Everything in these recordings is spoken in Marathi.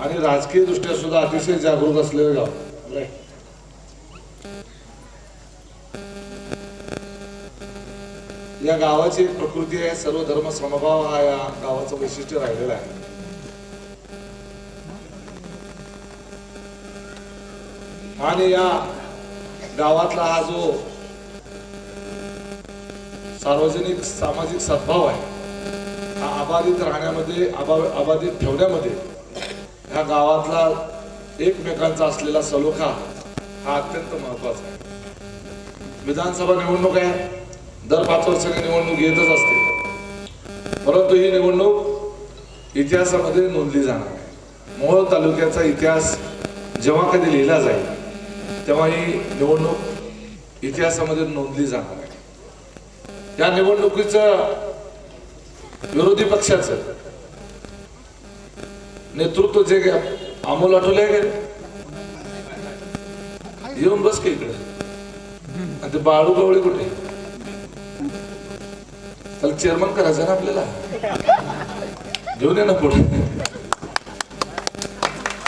आणि राजकीय दृष्ट्या सुद्धा अतिशय जागरूक असलेलं गाव. या गावाची एक प्रकृती आहे सर्व धर्म समभाव हा या गावाचं वैशिष्ट्य राहिलेलं आहे. आणि या गावातला हा जो सार्वजनिक सामाजिक सद्भाव आहे हा अबाधित राहण्यामध्ये अबाधित ठेवण्यामध्ये ह्या गावातला एकमेकांचा असलेला सलोखा हा अत्यंत महत्त्वाचा आहे. विधानसभा निवडणूक आहे. दर पाच वर्षांनी निवडणूक येतच असते. परंतु ही निवडणूक इतिहासामध्ये नोंदली जाणार आहे मोहोळ तालुक्याचा इतिहास जेव्हा कधी लिहिला जाईल तेव्हा ही निवडणूक इतिहासामध्ये नोंदली जाणार आहे या निवडणुकीचं विरोधी पक्षाचं नेतृत्व जे घ्या अमोल आठवले आहे का? येऊन बस का इकडे. आणि ते बाळू गवळी कुठे? त्याला चेअरमन करायचं ना आपल्याला. घेऊन ये ना पुढे.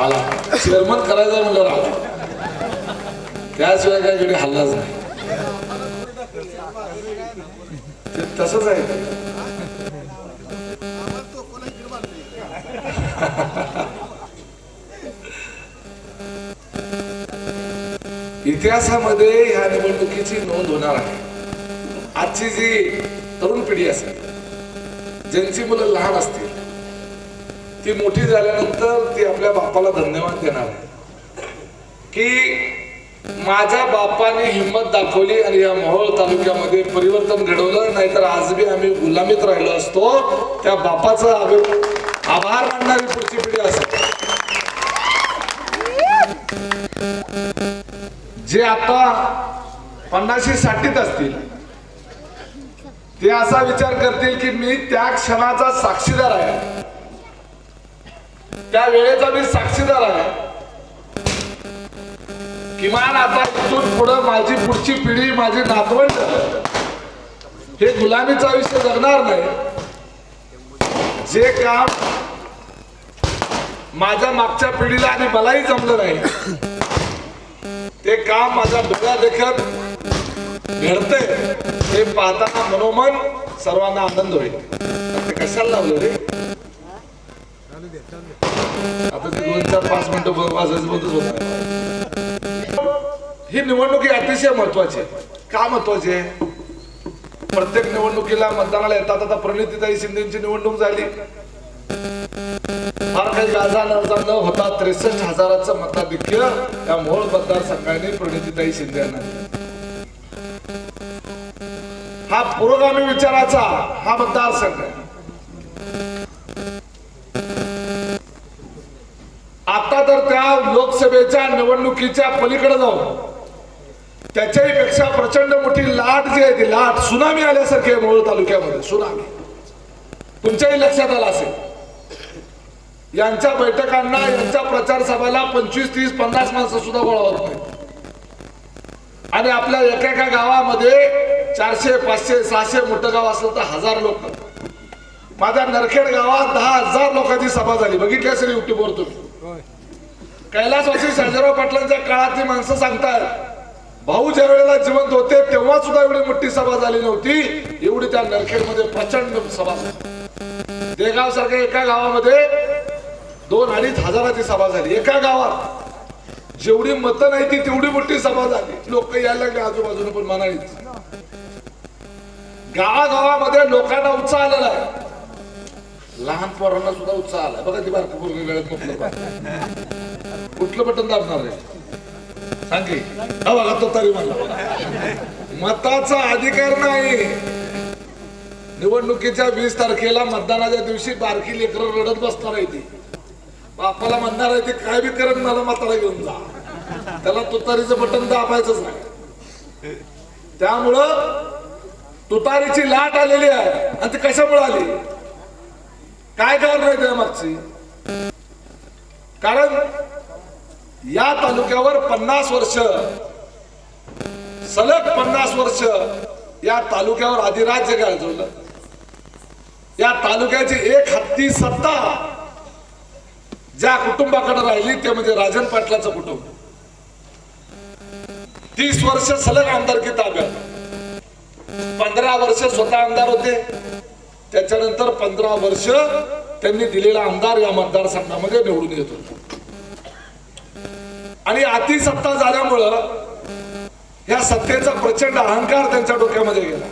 आला. चेअरमन करायचं म्हणलं आला त्याशिवाय काय कडे हल्लाच नाही. तसंच आहे. इतिहासामध्ये ह्या निवडणुकीची नोंद होणार आहे. आजची जी तरुण पिढी असेल ज्यांची मुलं लहान असतील ती मोठी झाल्यानंतर ती आपल्या बापाला धन्यवाद देणार आहे. की माझ्या बापाने हिंमत दाखवली आणि या मोहोळ तालुक्यामध्ये परिवर्तन घडवलं नाहीतर आज बी आम्ही गुलामीत राहिलो असतो. त्या बापाचा आभार आभार मानणारी पुढची पिढी असेल. जे आता पन्नाशी साठीत असतील ते असा विचार करतील की मी त्या क्षणाचा साक्षीदार आहे. त्या वेळेचा मी साक्षीदार आहे. किमान आता इथून पुढं माझी पुढची पिढी माझी नातवंड हे गुलामीचं आयुष्य जगणार नाही. जे काम माझ्या मागच्या पिढीला आणि मलाही जमलं नाही ते काम माझ्या डोळ्या देखत घडते ते पाहताना मनोमन सर्वांना आनंद होईल. कशाला लावलं रे? आता ते दोन चार पाच मिनिटं ब- वाजायचं बंदच होत ही निवडणूक अतिशय महत्वाची आहे. का महत्वाची आहे? प्रत्येक निवडणुकीला मतदानाला येतात. आता प्रणितीताई शिंदेची निवडणूक झाली. फार काही गाजा नवजा न होता त्रेसष्ट हजाराचं मताधिक्य. या मोहोळ मतदारसंघाने प्रणितीताई शिंदे यांना हा पुरोगामी विचाराचा हा मतदारसंघ आहे. आता तर त्या लोकसभेच्या निवडणुकीच्या पलीकडे जाऊन त्याच्याही पेक्षा प्रचंड मोठी लाट जी आहे ती लाट सुनामी आल्यासारखी आहे मोहोळ तालुक्यामध्ये सुनामी. तुमच्याही लक्षात आला असेल. यांच्या बैठकांना यांच्या प्रचार सभेला पंचवीस तीस पन्नास माणसं सुद्धा गोळा होत नाही आणि आपल्या एका एका गावामध्ये चारशे पाचशे सहाशे मोठं गाव असलं तर हजार लोक. माझ्या नरखेड गावात दहा हजार लोकांची सभा झाली. बघितली असेल युट्यूबवर तुम्ही? कैलासवासी शहाजीराव पाटलांच्या काळातली माणसं सांगतात भाऊ ज्या वेळेला जिवंत होते तेव्हा सुद्धा एवढी मोठी सभा झाली नव्हती. एवढी त्या नरखेडमध्ये प्रचंड सभा झाली. देगाव सारख्या एका गावामध्ये दोन अडीच हजाराची सभा झाली. एका गावात. जेवढी मतं नाही ती तेवढी मोठी सभा झाली. लोक यायला लागले आजूबाजूने पण म्हणालीच गावागावामध्ये लोकांना उत्साह आलेला आहे. लहान पोरांना सुद्धा उत्साह आलाय. बघा ती बारकी पोरगी गळ्यात कुठलं कुठलं बटन दाबणार आहे. सांग हा बघा तो तरी म्हणला. मताचा अधिकार नाही. निवडणुकीच्या वीस तारखेला मतदानाच्या दिवशी बारकी लेकरं रडत बसणार आहे ती. बापाला म्हणणार आहे ते काय बी करत मला माताला घेऊन जा. त्याला तुतारीचं बटन दाबायचंच नाही. त्यामुळं तुतारीची लाट आलेली आहे. आणि ती कशामुळे आली? काय कारण आहे त्या मागची कारण या तालुक्यावर पन्नास वर्ष सलग पन्नास वर्ष या तालुक्यावर अधिराज्य गाजवलं. या तालुक्याची एक हत्ती सत्ता ज्या कुटुंबाकडे राहिली ते म्हणजे राजन पाटलाचं कुटुंब. तीस वर्ष सलग आमदारकी ताब्यात. पंधरा वर्ष स्वतः आमदार होते. त्याच्यानंतर पंधरा वर्ष त्यांनी दिलेला आमदार या मतदारसंघामध्ये निवडून येत होते. आणि अतिसत्ता झाल्यामुळं या सत्तेचा प्रचंड अहंकार त्यांच्या डोक्यामध्ये गेला.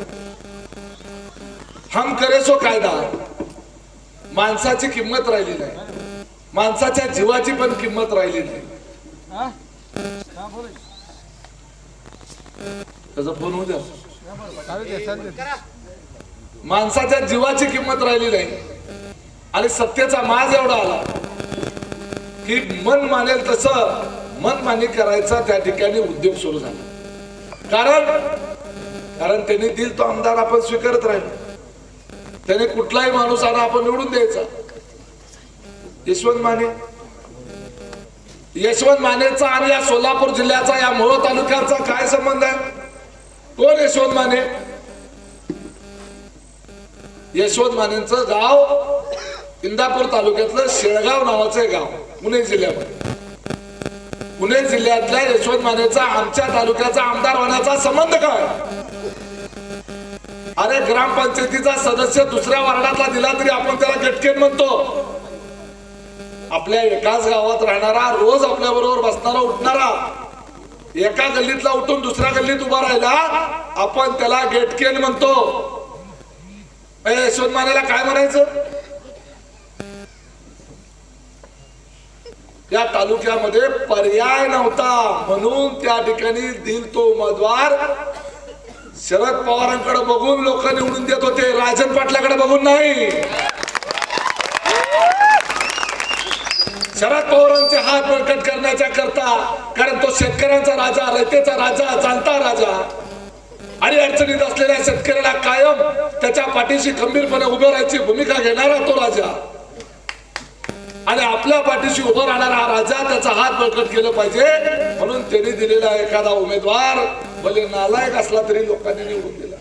हम करे सो कायदा. माणसाची किंमत राहिली नाही. माणसाच्या जीवाची पण किंमत राहिली नाही. त्याचा फोन होऊ द्या. माणसाच्या जीवाची किंमत राहिली नाही. आणि सत्तेचा माज एवढा आला की मन मानेल तसं मन मानी करायचा त्या ठिकाणी उद्योग सुरू झाला. कारण कारण त्यांनी दिल तो आमदार आपण स्वीकारत राहिलो. त्याने कुठलाही माणूस आणा आपण निवडून द्यायचा. यशवंत माने. यशवंत मानेचा आणि या सोलापूर जिल्ह्याचा या मोहोळ तालुक्याचा काय संबंध आहे? कोण यशवंत माने? यशवंत मानेचं गाव इंदापूर तालुक्यातलं शेळगाव नावाचं गाव पुणे जिल्ह्यामध्ये. पुणे जिल्ह्यातल्या यशवंत मानेचा आमच्या तालुक्याचा आमदार होण्याचा संबंध काय? अरे ग्रामपंचायतीचा सदस्य दुसऱ्या वार्डातला दिला तरी आपण त्याला गटकेन म्हणतो. आपल्या एकाच गावात राहणारा रोज आपल्या बरोबर बसणारा उठणारा एका गल्लीतला उठून दुसऱ्या गल्लीत उभा राहिला आपण त्याला गेटकेन म्हणतो. यशवंत मानेला काय म्हणायचं? या तालुक्यामध्ये पर्याय नव्हता म्हणून त्या ठिकाणी दिल तो उमेदवार शरद पवारांकडे बघून लोक निवडून देत होते राजन पाटलाकडे बघून नाही. शरद पवारांचे हात बळकट करण्याच्या करता कारण तो शेतकऱ्यांचा राजा रयतेचा राजा जाणता राजा. आणि अडचणीत असलेल्या शेतकऱ्याला कायम त्याच्या पाठीशी खंबीरपणे उभे राहायची भूमिका घेणारा तो राजा. आणि आपल्या पाठीशी उभं राहणारा हा राजा त्याचा हात बळकट केलं पाहिजे म्हणून त्यांनी दिलेला एखादा उमेदवार भले नालायक असला तरी लोकांनी निवडून दिला.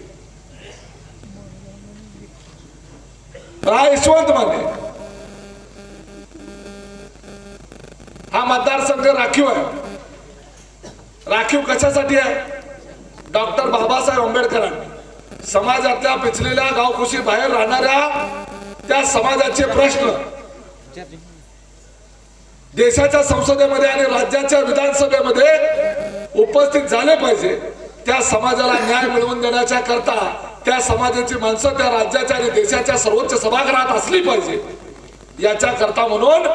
यशवंत माने हा राखीव आहे. राखीव कशासाठी आहे? डॉक्टर बाबासाहेब आंबेडकरांनी. समाजातल्या पिचलेल्या गावकुशी बाहेर राहणाऱ्या त्या समाजाचे प्रश्न देशाच्या संसदेमध्ये आणि राज्याच्या विधानसभेमध्ये उपस्थित झाले पाहिजे. त्या समाजाला न्याय मिळवून देण्याच्या करता त्या समाजाची माणसं त्या राज्याच्या आणि देशाच्या सर्वोच्च सभागृहात असली पाहिजे. याच्या करता म्हणून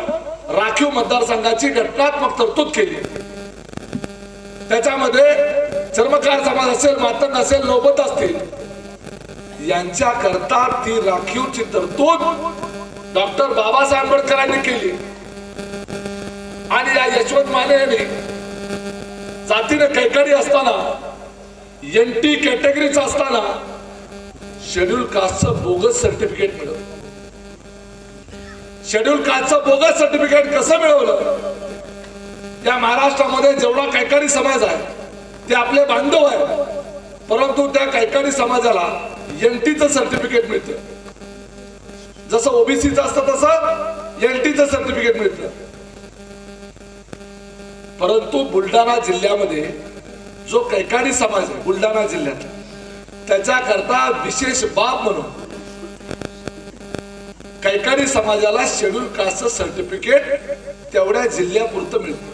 राखीव मतदारसंघाची घटनात्मक तरतूद केली. त्याच्यामध्ये चर्मकार समाज असेल मातंग असेल नौबत असतील यांच्या करता ती राखीवची तरतूद डॉक्टर बाबासाहेब आंबेडकरांनी केली. आणि या यशवंत माने यांनी जातीने कैकडी असताना एनटी कॅटेगरीच असताना शेड्यूल कास्टचं बोगस सर्टिफिकेट मिळवलं. शेड्यूल कास्टचं बोगस सर्टिफिकेट कसं मिळवलं? या महाराष्ट्रामध्ये जेवढा कैकारी समाज आहे ते आपले बांधव आहे परंतु त्या कैकारी समाजाला एनटीचं सर्टिफिकेट मिळतं. जसं ओबीसीचं असतं तसं एनटीचं सर्टिफिकेट मिळतं. परंतु बुलढाणा जिल्ह्यामध्ये जो कैकाडी समाज आहे बुलढाणा जिल्ह्यात त्याच्याकरता विशेष बाब म्हणून कैकाडी समाजाला शेड्यूल कास्टचं सर्टिफिकेट तेवढ्या जिल्ह्यापुरतं मिळतं.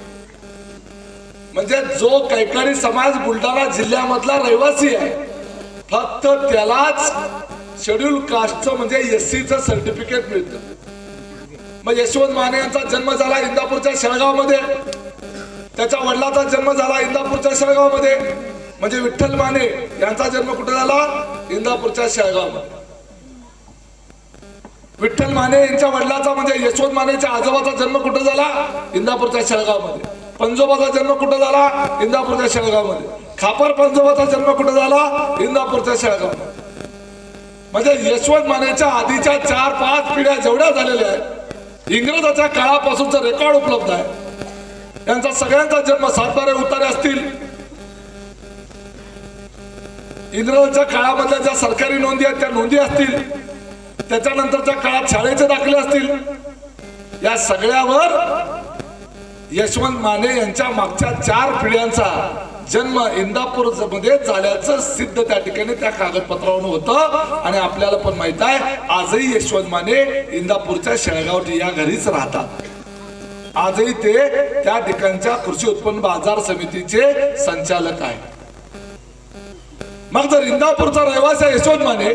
म्हणजे जो कैकाडी समाज बुलढाणा जिल्ह्यामधला रहिवासी आहे फक्त त्यालाच शेड्यूल कास्टचं म्हणजे एस सीचं सर्टिफिकेट मिळतं. मग यशवंत माने यांचा जन्म झाला इंदापूरच्या शेळगावमध्ये. त्याच्या वडिलाचा जन्म झाला इंदापूरच्या शेळगावमध्ये. म्हणजे विठ्ठल माने यांचा जन्म कुठे झाला? इंदापूरच्या शेळगावमध्ये. विठ्ठल माने यांच्या वडिलाचा म्हणजे यशवंत मानेच्या आजोबाचा जन्म कुठं झाला? इंदापूरच्या शेळगावमध्ये. पंजोबाचा जन्म कुठं झाला? इंदापूरच्या शेळगावमध्ये. खापर पंजोबाचा जन्म कुठं झाला? इंदापूरच्या शेळगाव म्हणजे यशवंत मानेच्या आधीच्या चार पाच पिढ्या जेवढ्या झालेल्या आहेत इंग्रजाच्या काळापासूनचं रेकॉर्ड उपलब्ध आहे. यांचा सगळ्यांचा जन्म सातबारे उतारे असतील. इंग्रजांच्या काळामधल्या ज्या सरकारी नोंदी आहेत त्या नोंदी असतील. त्याच्यानंतरच्या काळात शाळेचे दाखले असतील. या सगळ्यावर यशवंत माने यांच्या मागच्या चार पिढ्यांचा जन्म इंदापूरमध्ये झाल्याचं सिद्ध त्या ठिकाणी त्या कागदपत्रावरून होतं. आणि आपल्याला पण माहीत आहे आजही यशवंत माने इंदापूरच्या शेळगाव या घरीच राहतात. आजही ते त्या ठिकाणच्या कृषी उत्पन्न बाजार समितीचे संचालक आहे मग जर इंदापूरचा रहिवासी यशवंत माने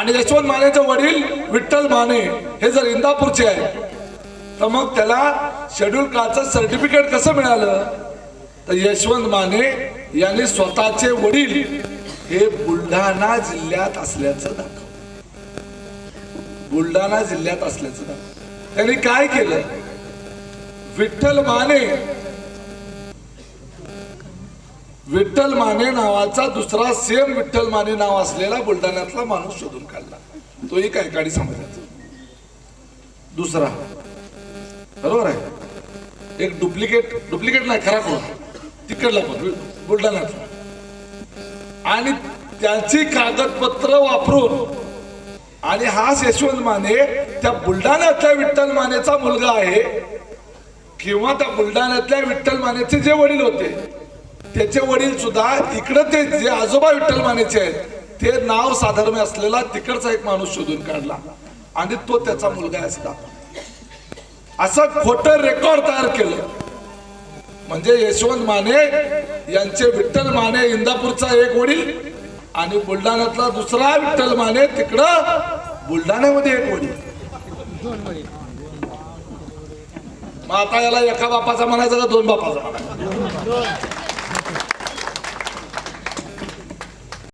आणि यशवंत मानेचे वडील विठ्ठल माने हे जर इंदापूरचे आहे तर मग त्याला शेड्यूल कास्टचं सर्टिफिकेट कसं मिळालं? तर यशवंत माने यांनी स्वतःचे वडील हे बुलढाणा जिल्ह्यात असल्याचं दाखव. बुलढाणा जिल्ह्यात असल्याचं दाखव. त्यांनी काय केलं? विठ्ठल माने विठ्ठल माने नावाचा दुसरा सेम विठ्ठल माने नाव असलेला बुलढाण्यातला माणूस शोधून काढला. तो एक ऐकाडी समाजाचा. दुसरा. बरोबर आहे? एक डुप्लिकेट डुप्लिकेट नाही खरा कोण? तिकडला पण बुलढाण्यातला आणि त्याची कागदपत्र वापरून आणि हाच यशवंत माने त्या बुलढाण्यातल्या विठ्ठल मानेचा मुलगा आहे. किंवा त्या बुलढाण्यातल्या विठ्ठल मानेचे जे वडील होते त्याचे वडील सुद्धा इकडं ते जे आजोबा विठ्ठल मानेचे आहेत ते नाव साधर्म्य असलेला तिकडचा एक माणूस शोधून काढला. आणि तो त्याचा मुलगा असला असं खोट खोटं रेकॉर्ड तयार केलं. म्हणजे यशवंत माने यांचे विठ्ठल माने इंदापूरचा एक वडील आणि बुलढाण्यातला दुसरा विठ्ठल माने तिकडं बुलढाण्यामध्ये एक वडील. मग आता याला एका बापाचा म्हणायचा का दोन बापाचा म्हणायचा?